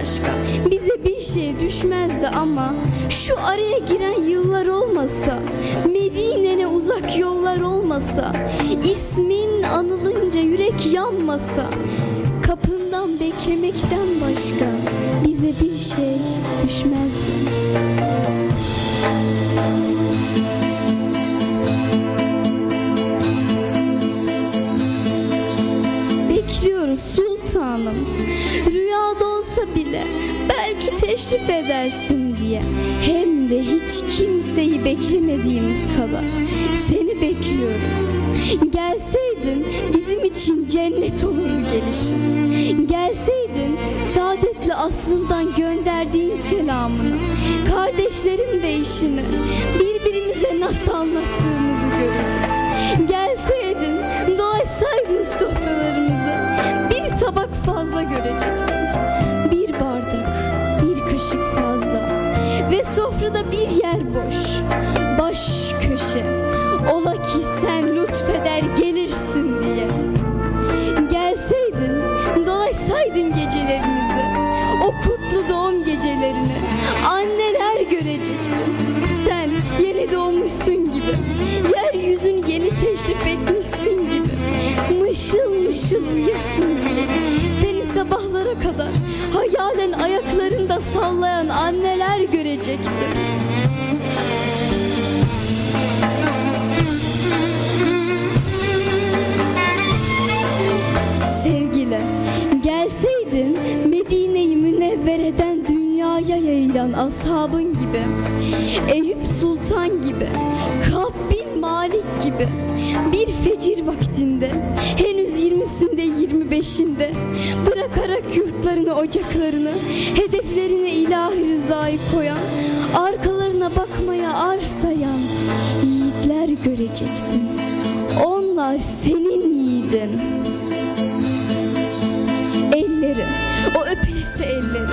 başka. Bize bir şey düşmezdi ama Şu araya giren yıllar olmasa Medine'ne uzak yollar olmasa ismin anılınca yürek yanmasa Kapından beklemekten başka Bize bir şey düşmezdi. Bekliyoruz sultanım Rüyada olsa bile Belki teşrif edersin diye. Hem de hiç kimseyi beklemediğimiz kadar. Seni bekliyoruz. Gelseydin bizim için cennet olurdu gelişin Gelseydin saadetle asrından gönderdiğin selamını. Kardeşlerim de işini. Birbirimize görecektin Bir bardak, bir kaşık fazla Ve sofrada bir yer boş. Baş köşe. Ola ki sen lütfeder gelirsin diye. Gelseydin, dolaşsaydın gecelerimizi. O kutlu doğum gecelerini Anneler görecektin. Sen yeni doğmuşsun gibi. Yeryüzün yeni teşrif etmişsin görecektin Sevgili gelseydin Medine'yi münevvereden dünyaya yayılan ashabın gibi Eyüp Sultan gibi Kab bin Malik gibi Bir fecir vaktinde henüz 20'sinde 25'inde Bırakarak yurtlarını ocaklarını Hedeflerine ilahi rızayı koyan Arkalarına bakmaya arsayan Yiğitler görecektin Onlar senin yiğidin elleri, o öpesi elleri.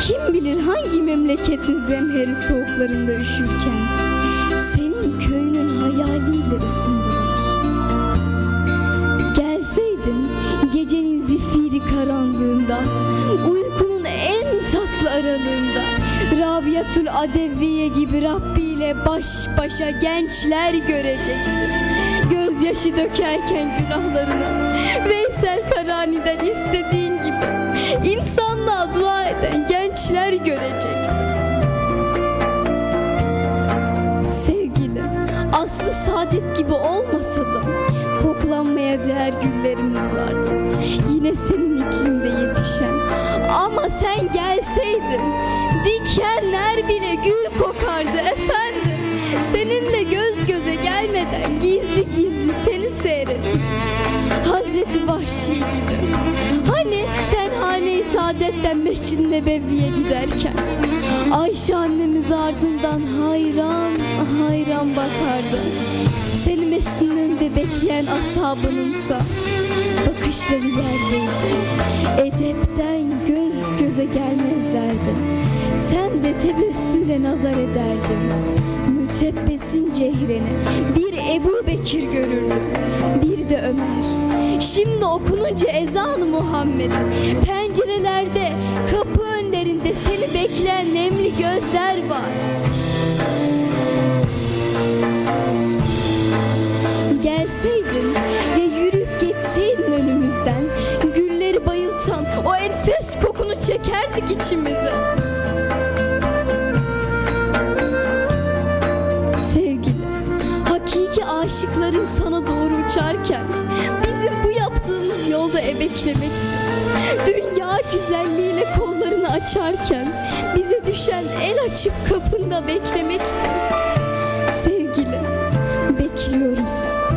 Kim bilir hangi memleketin zemheri soğuklarında üşürken senin köyünün hayaliyle ısındılar. Gelseydin gecenin zifiri karanlığında, uykunun en tatlı aralığında, Rabiatul Adeviye gibi Rabbi ile baş başa gençler görecektin. Gözyaşı dökerken günahlarına Veysel Karani'den istediğin gibi insanlığa dua eden gençler görecektin. Sevgili, aslı saadet gibi koklanmaya değer güllerimiz vardı. Yine senin iklimde yetişen. Ama sen gelseydin dikenler bile gül kokardı efendim. Seninle göz göze gelmeden gizli gizli seni seyrettim. Hazreti Vahşi gibi. Hani sen hane-i saadetten Mescid-i Nebevi'ye giderken Ayşe annemiz ardından hayran hayran bakardı. Seni mescidin önünde bekleyen ashabınınsa bakışları yerdeydi. Edepten göz göze gelmezlerdi. Sen de tebessüyle nazar ederdin. Mütebbesin cehreni bir Ebu Bekir görürdüm. Bir de Ömer. Şimdi okununca ezan-ı Muhammed'in pencerelerde kapı önlerinde seni bekleyen nemli gözler var. beklemekti. Dünya güzelliğiyle kollarını açarken bize düşen el açıp kapında beklemekti. Sevgili, bekliyoruz.